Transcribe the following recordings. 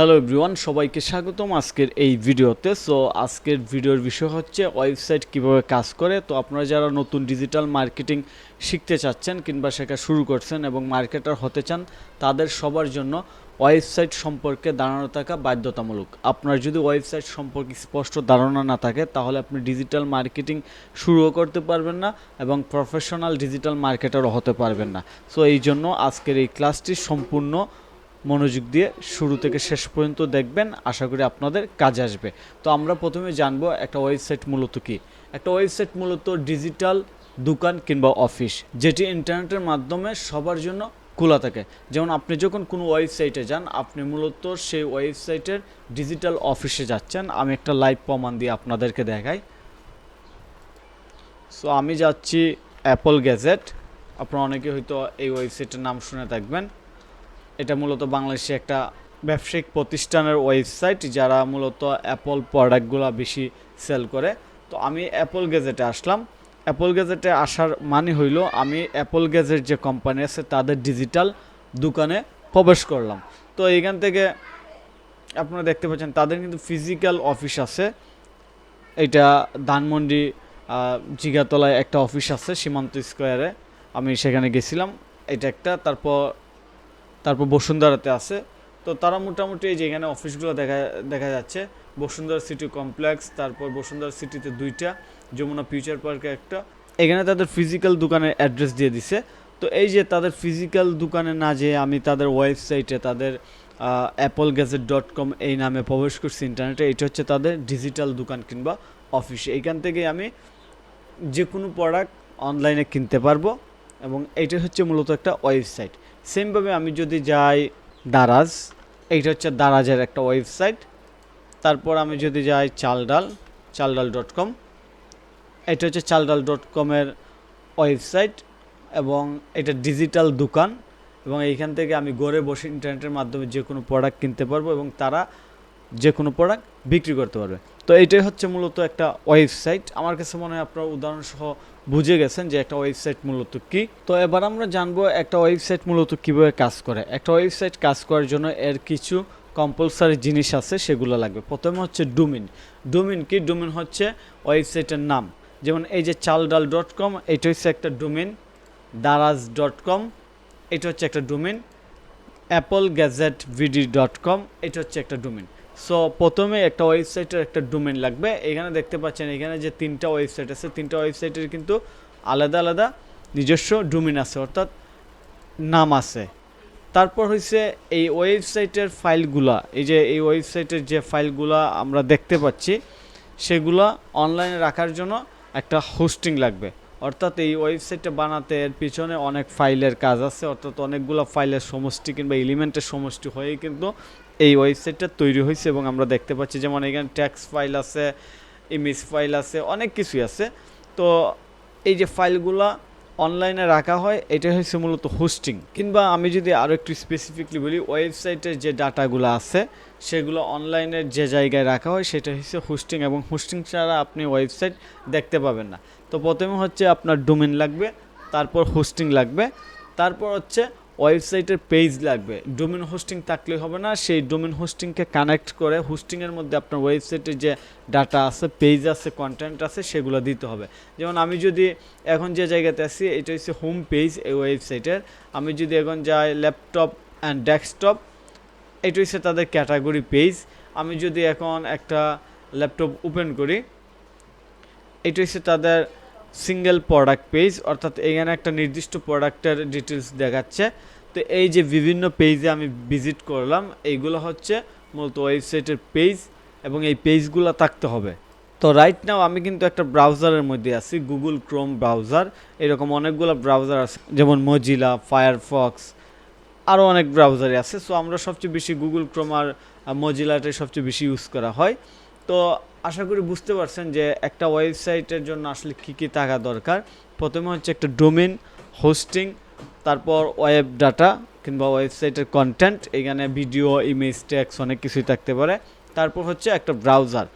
Hello everyone সবাইকে স্বাগতম আজকের এই ভিডিওতে। সো আজকের ভিডিওর বিষয় হচ্ছে ওয়েবসাইট কীভাবে কাজ করে। তো আপনারা যারা নতুন ডিজিটাল মার্কেটিং শিখতে চাচ্ছেন কিংবা শেখা শুরু করছেন এবং মার্কেটার হতে চান, তাদের সবার জন্য ওয়েবসাইট সম্পর্কে ধারণা থাকা বাধ্যতামূলক। আপনার যদি ওয়েবসাইট সম্পর্কে স্পষ্ট ধারণা না থাকে, তাহলে আপনি ডিজিটাল মার্কেটিং শুরুও করতে পারবেন না এবং প্রফেশনাল ডিজিটাল মার্কেটারও হতে পারবেন না। সো এই জন্য আজকের এই ক্লাসটি সম্পূর্ণ মনোযোগ দিয়ে শুরু থেকে শেষ পর্যন্ত দেখবেন। আশা করি আপনাদের কাজে আসবে। তো আমরা প্রথমে জানব একটা ওয়েবসাইট মূলত কি? একটা ওয়েবসাইট মূলত ডিজিটাল দোকান কিংবা অফিস, যেটি ইন্টারনেটের মাধ্যমে সবার জন্য খোলা থাকে। যেমন আপনি যখন কোনো ওয়েবসাইটে যান, আপনি মূলত সেই ওয়েবসাইটের ডিজিটাল অফিসে যাচ্ছেন। আমি একটা লাইভ প্রমাণ দিয়ে আপনাদেরকে দেখাই। সো আমি যাচ্ছি অ্যাপল গ্যাজেট। আপনারা অনেকে হয়তো এই ওয়েবসাইটের নাম শুনে থাকবেন। এটা মূলত বাংলাদেশে একটা ব্যবসায়িক প্রতিষ্ঠানের ওয়েবসাইট যারা মূলত অ্যাপল প্রোডাক্টগুলো বেশি সেল করে। তো আমি অ্যাপল গেজেটে আসলাম। অ্যাপল গেজেটে আসার মানে হইল আমি অ্যাপল গেজেট যে কোম্পানি আছে তাদের ডিজিটাল দোকানে প্রবেশ করলাম। তো এইখান থেকে আপনারা দেখতে পাচ্ছেন তাদের কিন্তু ফিজিক্যাল অফিস আছে। এটা ধানমন্ডি জিগাতলায় একটা অফিস আছে, সীমান্ত স্কোয়ারে। আমি সেখানে গেছিলাম। এটা একটা, তারপর তারপর বসুন্ধরাতে আছে। তো তারা মোটামুটি এই যে এখানে অফিসগুলো দেখা দেখা যাচ্ছে। বসুন্ধরা সিটি কমপ্লেক্স তারপর বসুন্ধরা সিটিতে দুইটা, যমুনা ফিউচার পার্কে একটা। এখানে তাদের ফিজিক্যাল দোকানের অ্যাড্রেস দিয়ে দিছে। তো এই যে তাদের ফিজিক্যাল দোকানে না যেয়ে আমি তাদের ওয়েবসাইটে তাদের অ্যাপল গ্যাজেট ডট কম এই নামে প্রবেশ করছি ইন্টারনেটে এটা হচ্ছে তাদের ডিজিটাল দোকান কিংবা অফিস এইখান থেকে আমি যে কোনো প্রোডাক্ট অনলাইনে কিনতে পারব এবং এটা হচ্ছে মূলত একটা ওয়েবসাইট সেমভাবে আমি যদি যাই দারাজ, এইটা হচ্ছে দারাজের একটা ওয়েবসাইট। তারপর আমি যদি যাই চালডাল চালডাল ডট কম। এটা হচ্ছে চালডাল ডট কমের ওয়েবসাইট এবং এটা ডিজিটাল দোকান এবং এইখান থেকে আমি ঘরে বসে ইন্টারনেটের মাধ্যমে যে কোনো প্রোডাক্ট কিনতে পারব এবং তারা যে কোনো প্রোডাক্ট বিক্রি করতে পারবে। তো এটাই হচ্ছে মূলত একটা ওয়েবসাইট। আমার কাছে মনে হয় আপনারা উদাহরণসহ বুঝে গেছেন যে একটা ওয়েবসাইট মূলত কি। তো এবার আমরা জানব একটা ওয়েবসাইট মূলত কীভাবে কাজ করে। একটা ওয়েবসাইট কাজ করার জন্য এর কিছু কম্পালসারি জিনিস আছে, সেগুলো লাগবে। প্রথমে হচ্ছে ডোমিন ডোমিন কি? ডোমিন হচ্ছে ওয়েবসাইটের নাম। যেমন এই যে চাল ডাল ডট কম, এটা হচ্ছে একটা ডোমিন দারাজ ডট কম, এটা হচ্ছে একটা ডোমিন অ্যাপল গ্যাজেট ভিডি ডট কম, এটা হচ্ছে একটা ডোমিন সো প্রথমে একটা ওয়েবসাইটের একটা ডোমেন লাগবে। এখানে দেখতে পাচ্ছেন, এখানে যে তিনটা ওয়েবসাইট আছে, তিনটা ওয়েবসাইটের কিন্তু আলাদা আলাদা নিজস্ব ডোমেন আছে, অর্থাৎ নাম আছে। তারপর হচ্ছে এই ওয়েবসাইটের ফাইলগুলা এই যে এই ওয়েবসাইটের যে ফাইলগুলা আমরা দেখতে পাচ্ছি, সেগুলা অনলাইনে রাখার জন্য একটা হোস্টিং লাগবে। অর্থাৎ এই ওয়েবসাইটটা বানাতে এর পিছনে অনেক ফাইলের কাজ আছে, অর্থাৎ অনেকগুলো ফাইলের সমষ্টি কিংবা এলিমেন্টের সমষ্টি হয়েই কিন্তু এই ওয়েবসাইটটা তৈরি হয়েছে এবং আমরা দেখতে পাচ্ছি যেমন এখানে ট্যাক্স ফাইল আছে ইমেজ ফাইল আছে, অনেক কিছুই আছে। তো এই যে ফাইলগুলা অনলাইনে রাখা হয় এটা হচ্ছে মূলত হোস্টিং কিংবা আমি যদি আরও একটু স্পেসিফিকলি বলি, ওয়েবসাইটের যে ডাটাগুলো আছে, সেগুলো অনলাইনের যে জায়গায় রাখা হয়, সেটা হচ্ছে হোস্টিং এবং হোস্টিং ছাড়া আপনি ওয়েবসাইট দেখতে পাবেন না। তো প্রথমে হচ্ছে আপনার ডোমেন লাগবে, তারপর হোস্টিং লাগবে, তারপর হচ্ছে ওয়েবসাইটের পেজ লাগবে। ডোমেন হোস্টিং থাকলে হবে না, সেই ডোমেন হোস্টিংকে কানেক্ট করে হোস্টিংয়ের মধ্যে আপনার ওয়েবসাইটের যে ডাটা আছে, পেজ আছে কন্টেন্ট আছে, সেগুলো দিতে হবে। যেমন আমি যদি এখন যে জায়গাতে আছি, এটা হচ্ছে হোম পেজ এই ওয়েবসাইটের। আমি যদি এখন যাই ল্যাপটপ অ্যান্ড ডেস্কটপ এটা হচ্ছে তাদের ক্যাটাগরি পেজ আমি যদি এখন একটা ল্যাপটপ ওপেন করি, এটা হচ্ছে তাদের সিঙ্গেল প্রোডাক্ট পেজ অর্থাৎ এখানে একটা নির্দিষ্ট প্রোডাক্টের ডিটেলস দেখাচ্ছে। তো এই যে বিভিন্ন পেজে আমি ভিজিট করলাম, এইগুলো হচ্ছে মূলত ওয়েবসাইটের পেজ এবং এই পেজগুলো থাকতে হবে। তো রাইট নাও আমি কিন্তু একটা ব্রাউজারের মধ্যে আছি গুগল ক্রোম ব্রাউজার এরকম অনেকগুলো ব্রাউজার আছে, যেমন মজিলা ফায়ারফক্স আরও অনেক ব্রাউজারই আছে। সো আমরা সবচেয়ে বেশি গুগল ক্রোম আর মজিলাটাই সবচেয়ে বেশি ইউজ করা হয়। তো আশা করি বুঝতে পারছেন যে একটা ওয়েবসাইটের জন্য আসলে কী কী থাকা দরকার। প্রথমে হচ্ছে একটা ডোমেন হোস্টিং, তারপর ওয়েব ডাটা কিংবা ওয়েবসাইটের কন্টেন্ট এখানে ভিডিও ইমেজ ট্যাক্স অনেক কিছুই থাকতে পারে। তারপর হচ্ছে একটা ব্রাউজার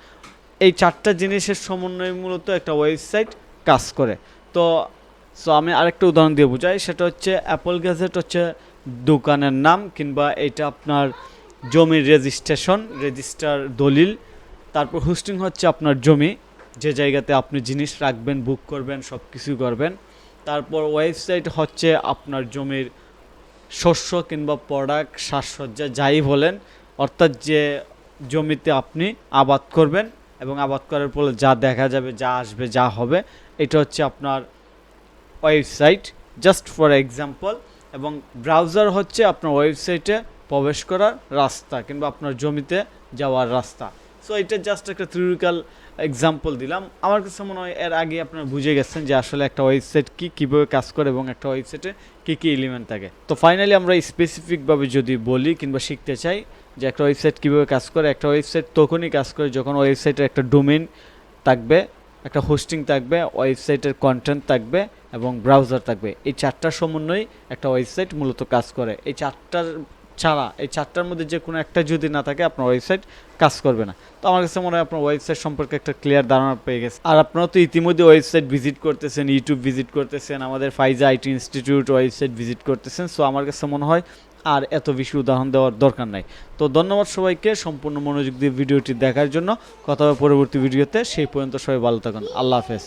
এই চারটা জিনিসের সমন্বয়ে মূলত একটা ওয়েবসাইট কাজ করে। তো সো আমি আরেকটা উদাহরণ দিয়ে বোঝাই, সেটা হচ্ছে অ্যাপল গ্যাজেট হচ্ছে দোকানের নাম কিংবা এটা আপনার জমির রেজিস্ট্রেশন রেজিস্টার দলিল তারপর হোস্টিং হচ্ছে আপনার জমি, যে জায়গাতে আপনি জিনিস রাখবেন বুক করবেন সব কিছু করবেন। তারপর ওয়েবসাইট হচ্ছে আপনার জমির শস্য কিংবা প্রোডাক্ট সাজসজ্জা, যাই বলেন, অর্থাৎ যে জমিতে আপনি আবাদ করবেন এবং আবাদ করার পরে যা দেখা যাবে, যা আসবে, যা হবে, এটা হচ্ছে আপনার ওয়েবসাইট জাস্ট ফর এক্সাম্পল এবং ব্রাউজার হচ্ছে আপনার ওয়েবসাইটে প্রবেশ করার রাস্তা কিংবা আপনার জমিতে যাওয়ার রাস্তা। সো এটা জাস্ট একটা থিওরিক্যাল এক্সাম্পল দিলাম। আমার কাছে মনে হয় এর আগে আপনারা বুঝে গেছেন যে আসলে একটা ওয়েবসাইট কি কীভাবে কাজ করে এবং একটা ওয়েবসাইটে কী কী এলিমেন্ট থাকে। তো ফাইনালি আমরা স্পেসিফিকভাবে যদি বলি কিংবা শিখতে চাই যে একটা ওয়েবসাইট কীভাবে কাজ করে, একটা ওয়েবসাইট তখনই কাজ করে যখন ওয়েবসাইটের একটা ডোমেন থাকবে, একটা হোস্টিং থাকবে ওয়েবসাইটের কন্টেন্ট থাকবে এবং ব্রাউজার থাকবে। এই চারটার সমন্বয়ে একটা ওয়েবসাইট মূলত কাজ করে। এই চারটার ছাড়া এই চারটার মধ্যে যে কোনো একটা যদি না থাকে আপনার ওয়েবসাইট কাজ করবে না। তো আমার কাছে মনে হয় আপনার ওয়েবসাইট সম্পর্কে একটা ক্লিয়ার ধারণা পেয়ে গেছে। আর আপনারা তো ইতিমধ্যে ওয়েবসাইট ভিজিট করতেছেন ইউটিউব ভিজিট করতেছেন, আমাদের Faiza IT institute website visit করতেছেন। সো আমার কাছে মনে হয় আর এত বেশি উদাহরণ দেওয়ার দরকার নাই। তো ধন্যবাদ সবাইকে সম্পূর্ণ মনোযোগ দিয়ে ভিডিওটি দেখার জন্য। কথা পরবর্তী ভিডিওতে। সেই পর্যন্ত সবাই ভালো থাকুন। আল্লাহ হাফেজ।